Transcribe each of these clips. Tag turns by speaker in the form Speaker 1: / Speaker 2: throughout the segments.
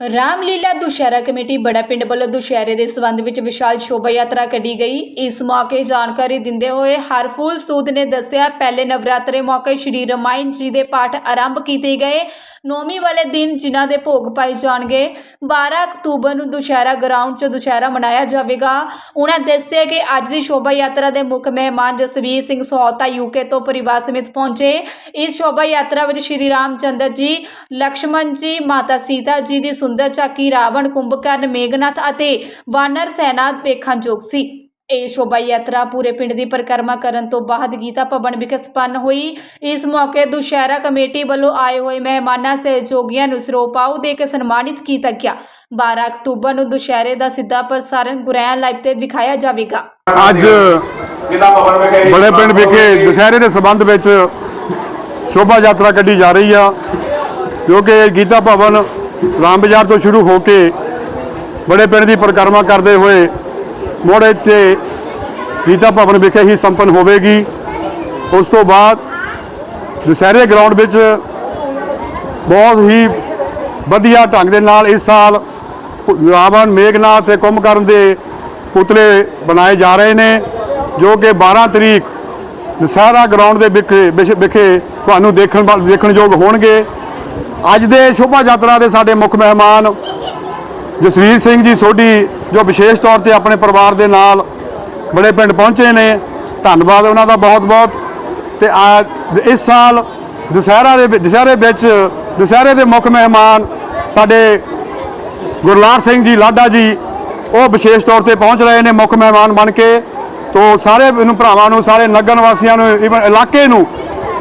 Speaker 1: Ramlila Dussehra committee ਬੜਾ ਪਿੰਡ ਵੱਲੋਂ ਦੁਸ਼ਹਿਰੇ ਦੇ ਸੰਬੰਧ ਵਿੱਚ ਵਿਸ਼ਾਲ ਸ਼ੋਭਾ ਯਾਤਰਾ ਕੱਢੀ ਗਈ। ਇਸ ਮੌਕੇ ਜਾਣਕਾਰੀ ਦਿੰਦੇ ਹੋਏ ਹਰਫੂਲ ਸੂਦ ਨੇ ਦੱਸਿਆ, ਪਹਿਲੇ ਨਵਰਾਤਰੇ ਮੌਕੇ ਸ਼੍ਰੀ ਰਮਾਇਣ ਜੀ ਦੇ ਪਾਠ ਆਰੰਭ ਕੀਤੇ ਗਏ। ਨੌਵੀਂ ਵਾਲੇ ਦਿਨ ਜਿਨ੍ਹਾਂ ਦੇ ਭੋਗ ਪਾਏ ਜਾਣਗੇ 12 ਅਕਤੂਬਰ ਨੂੰ ਦੁਸ਼ਹਿਰਾ ਗਰਾਊਂਡ 'ਚ ਦੁਸ਼ਹਿਰਾ ਮਨਾਇਆ ਜਾਵੇਗਾ। ਉਹਨਾਂ ਦੱਸਿਆ ਕਿ ਅੱਜ ਦੀ ਸ਼ੋਭਾ ਯਾਤਰਾ ਦੇ ਮੁੱਖ ਮਹਿਮਾਨ ਜਸਵੀਰ ਸਿੰਘ ਸਹੌਤਾ ਯੂਕੇ ਤੋਂ ਪਰਿਵਾਰ ਸਮੇਤ ਪਹੁੰਚੇ। ਇਸ ਸ਼ੋਭਾ ਯਾਤਰਾ ਵਿੱਚ ਸ਼੍ਰੀ ਰਾਮ ਚੰਦਰ ਜੀ, ਲਕਸ਼ਮਣ ਜੀ, ਮਾਤਾ ਸੀਤਾ ਜੀ ਦੀ ਸੁੰਦਰ ਝਾਕੀ ਰਾਵਣ ਕੁੰਭਕਰਨ ਮੇਘਨਾਥ ਅਤੇ ਵਾਨਰ ਸੈਨਾ ਵੇਖਣਯੋਗ ਸੀ। ਇਹ ਸ਼ੋਭਾ ਯਾਤਰਾ ਪੂਰੇ ਪਿੰਡ ਦੀ ਪਰਿਕਰਮਾ ਕਰਨ ਤੋਂ ਬਾਅਦ ਗੀਤਾ ਭਵਨ ਵਿਖੇ ਸੰਪੰਨ ਹੋਈ। ਇਸ ਮੌਕੇ ਦੁਸ਼ਹਿਰਾ ਕਮੇਟੀ ਵੱਲੋਂ ਆਏ ਹੋਏ ਮਹਿਮਾਨਾਂ ਸਹਿਯੋਗੀਆਂ ਨੂੰ ਸਰੋਪਾਉ ਦੇ ਕੇ ਸਨਮਾਨਿਤ ਕੀਤਾ ਗਿਆ। 12 ਅਕਤੂਬਰ ਨੂੰ ਦੁਸ਼ਹਿਰੇ ਦਾ ਸਿੱਧਾ ਪ੍ਰਸਾਰਣ ਗੁਰੈਨ ਲਾਈਵ ਤੇ ਵਿਖਾਇਆ ਜਾਵੇਗਾ।
Speaker 2: ਅੱਜ ਬੜੇ ਪਿੰਡ ਵਿਖੇ ਦੁਸਹਿਰੇ ਦੇ ਸਬੰਧ ਵਿੱਚ ਸ਼ੋਭਾ ਯਾਤਰਾ ਕੱਢੀ ਜਾ ਰਹੀ ਆ। ਜੋ ਕਿ ਗੀਤਾ ਭਵਨ ਰਾਮ ਬਾਜ਼ਾਰ ਤੋਂ ਸ਼ੁਰੂ ਹੋ ਕੇ ਬੜੇ ਪਿੰਡ ਦੀ ਪਰਿਕਰਮਾ ਕਰਦੇ ਹੋਏ ਮੋੜੇ ਤੇ ਗੀਤਾ ਭਵਨ ਵਿਖੇ ਹੀ ਸੰਪੰਨ ਹੋਵੇਗੀ। ਉਸ ਤੋਂ ਬਾਅਦ ਦੁਸਹਿਰੇ ਗਰਾਊਂਡ ਵਿੱਚ ਬਹੁਤ ਹੀ ਵਧੀਆ ਢੰਗ ਦੇ ਨਾਲ ਇਸ ਸਾਲ ਰਾਵਣ, ਮੇਘਨਾਥ ਤੇ ਕੁੰਭਕਰਨ ਦੇ ਪੁਤਲੇ ਬਣਾਏ ਜਾ ਰਹੇ ਨੇ, ਜੋ ਕਿ 12 ਤਰੀਕ ਦੁਸਹਿਰਾ ਗਰਾਊਂਡ ਦੇ ਵਿਖੇ ਵਿਸ਼- ਵਿਖੇ ਤੁਹਾਨੂੰ ਦੇਖਣ ਵਾਲ- ਦੇਖਣਯੋਗ ਹੋਣਗੇ। ਅੱਜ ਦੇ ਸ਼ੋਭਾ ਯਾਤਰਾ ਦੇ ਸਾਡੇ ਮੁੱਖ ਮਹਿਮਾਨ ਜਸਵੀਰ ਸਿੰਘ ਜੀ ਸੋਢੀ, ਜੋ ਵਿਸ਼ੇਸ਼ ਤੌਰ ਤੇ ਆਪਣੇ ਪਰਿਵਾਰ ਦੇ ਨਾਲ ਬੜੇ ਪਿੰਡ ਪਹੁੰਚੇ ਨੇ। ਧੰਨਵਾਦ ਉਹਨਾਂ ਦਾ ਬਹੁਤ-ਬਹੁਤ। ਤੇ ਆ, ਇਸ ਸਾਲ ਦੁਸਹਿਰਾ ਦੇ ਦੁਸਹਿਰੇ ਵਿੱਚ, ਦੁਸਹਿਰੇ ਦੇ ਮੁੱਖ ਮਹਿਮਾਨ ਸਾਡੇ ਗੁਰਲਾਲ ਸਿੰਘ ਜੀ, ਲਾਡਾ ਜੀ, ਉਹ ਵਿਸ਼ੇਸ਼ ਤੌਰ ਤੇ ਪਹੁੰਚ ਰਹੇ ਨੇ ਮੁੱਖ ਮਹਿਮਾਨ ਬਣ ਕੇ। ਤੋਂ ਸਾਰੇ ਇਹਨੂੰ ਭਰਾਵਾਂ ਨੂੰ, ਸਾਰੇ ਨਗਰ ਵਾਸੀਆਂ ਨੂੰ ਈਵਨ ਇਲਾਕੇ ਨੂੰ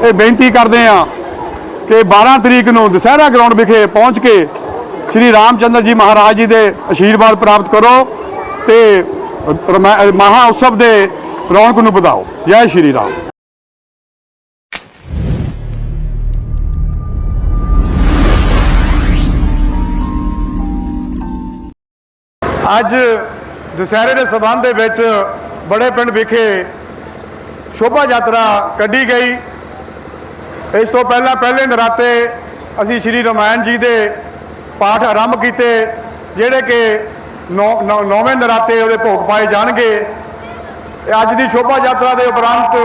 Speaker 2: ਇਹ ਬੇਨਤੀ ਕਰਦੇ ਆ ਕਿ 12 ਤਰੀਕ ਨੂੰ ਦੁਸਹਿਰਾ ਗਰਾਊਂਡ ਵਿਖੇ ਪਹੁੰਚ ਕੇ ਸ਼੍ਰੀ ਰਾਮਚੰਦਰ ਜੀ ਮਹਾਰਾਜ ਜੀ ਦੇ ਆਸ਼ੀਰਵਾਦ ਪ੍ਰਾਪਤ ਕਰੋ ਤੇ ਰਮਾ- ਮਹਾ ਉਤਸਵ ਦੇ ਰੌਣਕ ਨੂੰ ਵਧਾਓ। ਜੈ ਸ਼੍ਰੀ ਰਾਮ। ਅੱਜ ਦੁਸਹਿਰੇ ਦੇ ਸਬੰਧ ਦੇ ਵਿੱਚ ਬੜੇ ਪਿੰਡ ਵਿਖੇ ਸ਼ੋਭਾ ਯਾਤਰਾ ਕੱਢੀ ਗਈ। ਇਸ ਤੋਂ ਪਹਿਲਾਂ ਪਹਿਲੇ ਨਰਾਤੇ ਅਸੀਂ ਸ਼੍ਰੀ ਰਮਾਇਣ ਜੀ ਦੇ ਪਾਠ ਆਰੰਭ ਕੀਤੇ, ਜਿਹੜੇ ਕਿ ਨੌ- ਨੌ- ਨੌਵੇਂ ਨਰਾਤੇ ਉਹਦੇ ਭੋਗ ਪਾਏ ਜਾਣਗੇ। ਇਹ ਅੱਜ ਦੀ ਸ਼ੋਭਾ ਯਾਤਰਾ ਦੇ ਉਪਰੰਤ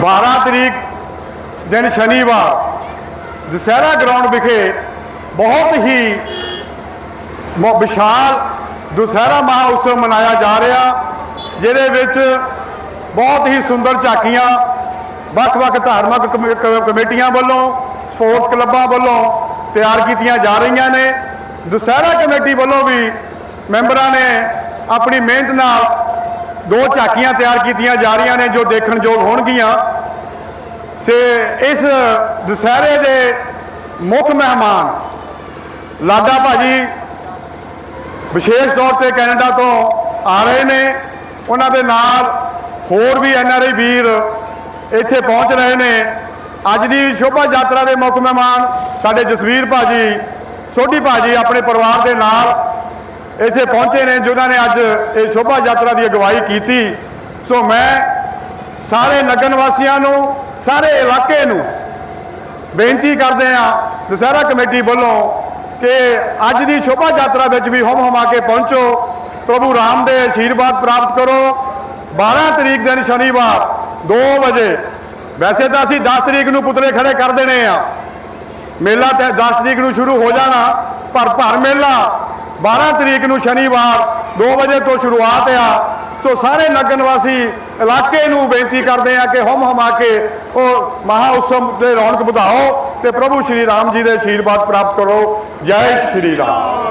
Speaker 2: 12 ਤਰੀਕ ਦਿਨ ਸ਼ਨੀਵਾਰ, ਦੁਸਹਿਰਾ ਗਰਾਊਂਡ ਵਿਖੇ ਬਹੁਤ ਹੀ ਵਿਸ਼ਾਲ ਦੁਸਹਿਰਾ ਮਹਾ ਮਨਾਇਆ ਜਾ ਰਿਹਾ, ਜਿਹਦੇ ਵਿੱਚ ਬਹੁਤ ਹੀ ਸੁੰਦਰ ਝਾਕੀਆਂ ਵੱਖ-ਵੱਖ ਧਾਰਮਿਕ ਕਮੇ- ਕ- ਕਮੇਟੀਆਂ ਵੱਲੋਂ, ਸਪੋਰਟਸ ਕਲੱਬਾਂ ਵੱਲੋਂ ਤਿਆਰ ਕੀਤੀਆਂ ਜਾ ਰਹੀਆਂ ਨੇ। ਦੁਸਹਿਰਾ ਕਮੇਟੀ ਵੱਲੋਂ ਵੀ ਮੈਂਬਰਾਂ ਨੇ ਆਪਣੀ ਮਿਹਨਤ ਨਾਲ ਦੋ ਝਾਕੀਆਂ ਤਿਆਰ ਕੀਤੀਆਂ ਜਾ ਰਹੀਆਂ ਨੇ ਜੋ ਦੇਖਣਯੋਗ ਹੋਣਗੀਆਂ। ਸੇ, ਇਸ ਦੁਸਹਿਰੇ ਦੇ ਮੁੱਖ ਮਹਿਮਾਨ ਲਾਡਾ ਭਾਜੀ ਵਿਸ਼ੇਸ਼ ਤੌਰ ਤੇ ਕੈਨੇਡਾ ਤੋਂ ਆ ਰਹੇ ਨੇ। ਉਹਨਾਂ ਦੇ ਨਾਲ ਹੋਰ ਵੀ ਐਨਆਰਆਈ ਵੀਰ ਇੱਥੇ ਪਹੁੰਚ ਰਹੇ ਨੇ। ਅੱਜ ਦੀ ਸ਼ੋਭਾ ਯਾਤਰਾ ਦੇ ਮੁੱਖ ਮਹਿਮਾਨ ਸਾਡੇ ਜਸਵੀਰ ਭਾਜੀ, ਸੋਢੀ ਭਾਜੀ ਆਪਣੇ ਪਰਿਵਾਰ ਦੇ ਨਾਲ ਇੱਥੇ ਪਹੁੰਚੇ ਨੇ, ਜਿਨ੍ਹਾਂ ਨੇ ਅੱਜ ਇਹ ਸ਼ੋਭਾ ਯਾਤਰਾ ਦੀ ਅਗਵਾਈ ਕੀਤੀ। ਸੋ ਮੈਂ ਸਾਰੇ ਨਗਰ ਵਾਸੀਆਂ ਨੂੰ, ਸਾਰੇ ਇਲਾਕੇ ਨੂੰ ਬੇਨਤੀ ਕਰਦੇ ਆ ਦੁਸਹਿਰਾ ਕਮੇਟੀ ਵੱਲੋਂ ਕਿ ਅੱਜ ਦੀ ਸ਼ੋਭਾ ਯਾਤਰਾ ਵਿੱਚ ਵੀ ਹਮ ਹਮਾ ਕੇ ਪਹੁੰਚੋ। ਪ੍ਰਭੂ ਰਾਮ ਦੇ ਆਸ਼ੀਰਵਾਦ ਪ੍ਰਾਪਤ ਕਰੋ। 12 ਤਰੀਕ ਦਿਨ ਸ਼ਨੀਵਾਰ 2 ਵਜੇ। ਵੈਸੇ ਤਾਂ ਅਸੀਂ 10 ਤਰੀਕ ਨੂੰ ਪੁਤਲੇ ਖੜੇ ਕਰ ਦੇਣੇ ਆ। ਮੇਲਾ ਤੇ 10 ਤਰੀਕ ਨੂੰ ਸ਼ੁਰੂ ਹੋ ਜਾਣਾ, ਪਰ ਭਰ ਮੇਲਾ। 12 ਤਰੀਕ ਨੂੰ ਸ਼ਨੀਵਾਰ 2 ਵਜੇ ਤੋਂ ਸ਼ੁਰੂਆਤ ਆ। ਸੋ ਸਾਰੇ ਨਗਰ ਵਾਸੀ ਇਲਾਕੇ ਨੂੰ ਬੇਨਤੀ ਕਰਦੇ ਆ ਕਿ ਹਮ ਹਮਾ ਕੇ ਉਹ ਮਹਾ ਉਤਸਵ ਦੇ ਰੌਣਕ ਵਧਾਓ ਤੇ ਪ੍ਰਭੂ ਸ਼੍ਰੀ ਰਾਮ ਜੀ ਦੇ ਆਸ਼ੀਰਵਾਦ ਪ੍ਰਾਪਤ ਕਰੋ। ਜੈ ਸ਼੍ਰੀ ਰਾਮ।